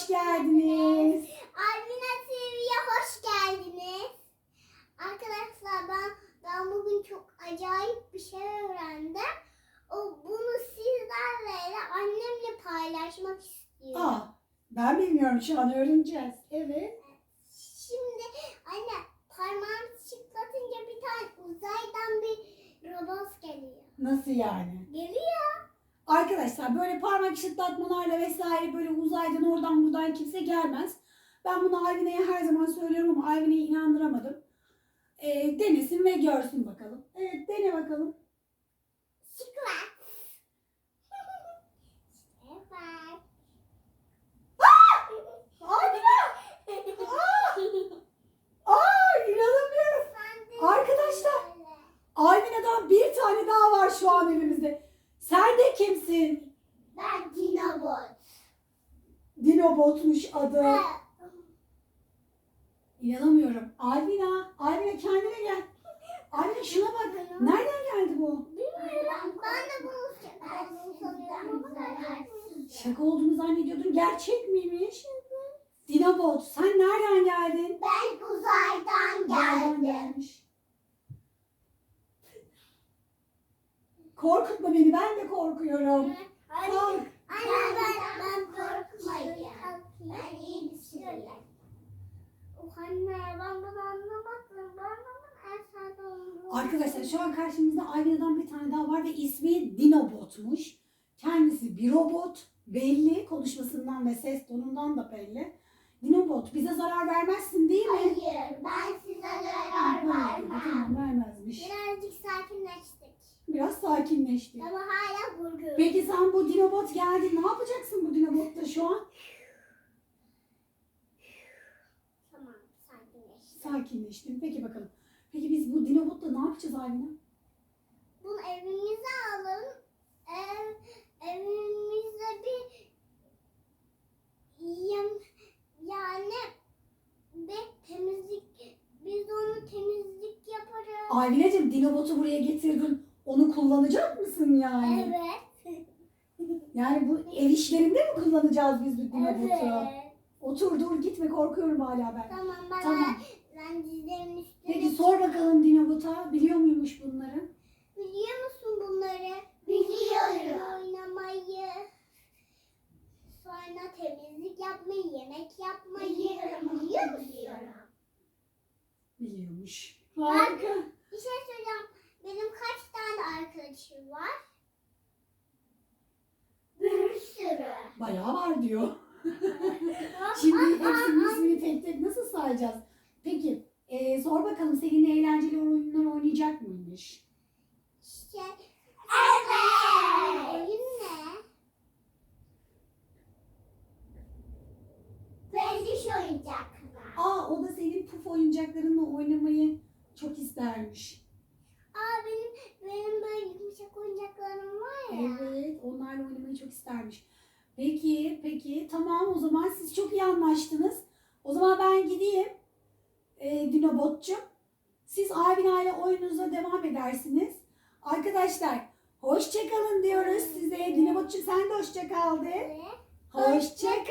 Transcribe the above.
hoş geldiniz. Almina TV'ye hoş geldiniz. Arkadaşlar ben, ben bugün çok acayip bir şey öğrendim. O, bunu sizlerle annemle paylaşmak istiyorum. Aa, ben bilmiyorum şu an öğreneceğiz. Evet. Şimdi anne parmağımı çıtlatınca bir tane uzaydan bir robot geliyor. Nasıl yani? Geliyor. Arkadaşlar böyle parmak ışıklatmalarla vesaire böyle uzaydan oradan buradan kimse gelmez. Ben bunu Alvine'ye her zaman söylüyorum ama Alvine'yi inandıramadım. Ee, denesin ve görsün bakalım. Evet dene bakalım. Şıklat. Arkadaşlar. söyle. Alvine'den bir tane daha var şu an elimizde. Sen de kimsin? Ben Dinobot. Dinobotmuş adı. İnanamıyorum. Alvina, Alvina kendine gel. Alvina şuna bak. Nereden geldi bu? Bilmiyorum. Ben de bunu Şaka olduğunu zannediyordum. Gerçek miymiş? Dinobot, sen nereden geldin? Ben uzaydan Nereden geldim. gelmiş? Korkutma beni, ben de korkuyorum. Anne, Kork. anne ben, ben korkmayayım. Ben iyi düşünüyorum. Oh anne ben bunu anlamadım. Ben anlamadım. Arkadaşlar şu an karşımızda Alvina'dan bir tane daha var ve ismi Dinobot'muş. Kendisi bir robot. Belli konuşmasından ve ses tonundan da belli. Dinobot bize zarar vermezsin değil mi? Hayır ben size zarar vermem. Tamam vermezmiş. Birazcık sakinleştik. Biraz sakinleşti. Ama hala korkuyorum. Peki sen bu Dinobot geldi. Ne yapacaksın bu Dinobot'ta şu an? Tamam sakinleştik. Sakinleştim. Peki bakalım. Peki biz bu Dinobot'la ne yapacağız Alvina? Bunu evimize alın. Ev, evimize bir yem, yani bir temizlik biz onu temizlik yaparız. Alvina'cığım Dinobot'u buraya getirdin. Onu kullanacak mısın yani? Evet. Yani bu ev işlerinde mi kullanacağız biz bu? Evet. Otur dur gitme korkuyorum hala ben. Tamam ben Tamam. ben dizlerimin üstüne Peki sor bakalım Dinobot'a biliyor muymuş bunları? Biliyor musun bunları? Biliyorum. Oynamayı. Sonra temizlik yapmayı, yemek yapmayı. Biliyor musun? Biliyormuş. Harika. Bir şey söyleyeceğim. Benim kaç tane arkadaşım var? Bir sürü. Bayağı var diyor. Şimdi hepsinin ismini tek tek nasıl sayacağız? Peki e, sor bakalım seninle eğlenceli oyunlar oynayacak mıymış? Şey, evet. Oyun ne? Peldiş oyuncaklar. Aa o da senin puf oyuncaklarınla oynamayı çok istermiş. Aa benim benim böyle yumuşak oyuncaklarım var ya. Evet onlarla oynamayı çok istermiş. Peki peki tamam o zaman siz çok iyi anlaştınız. O zaman ben gideyim e, Dinobotçum. Siz Alvina ile oyununuza devam edersiniz. Arkadaşlar hoşçakalın diyoruz size. Dinobotçum sen de hoşça kal de. Hoşçakalın.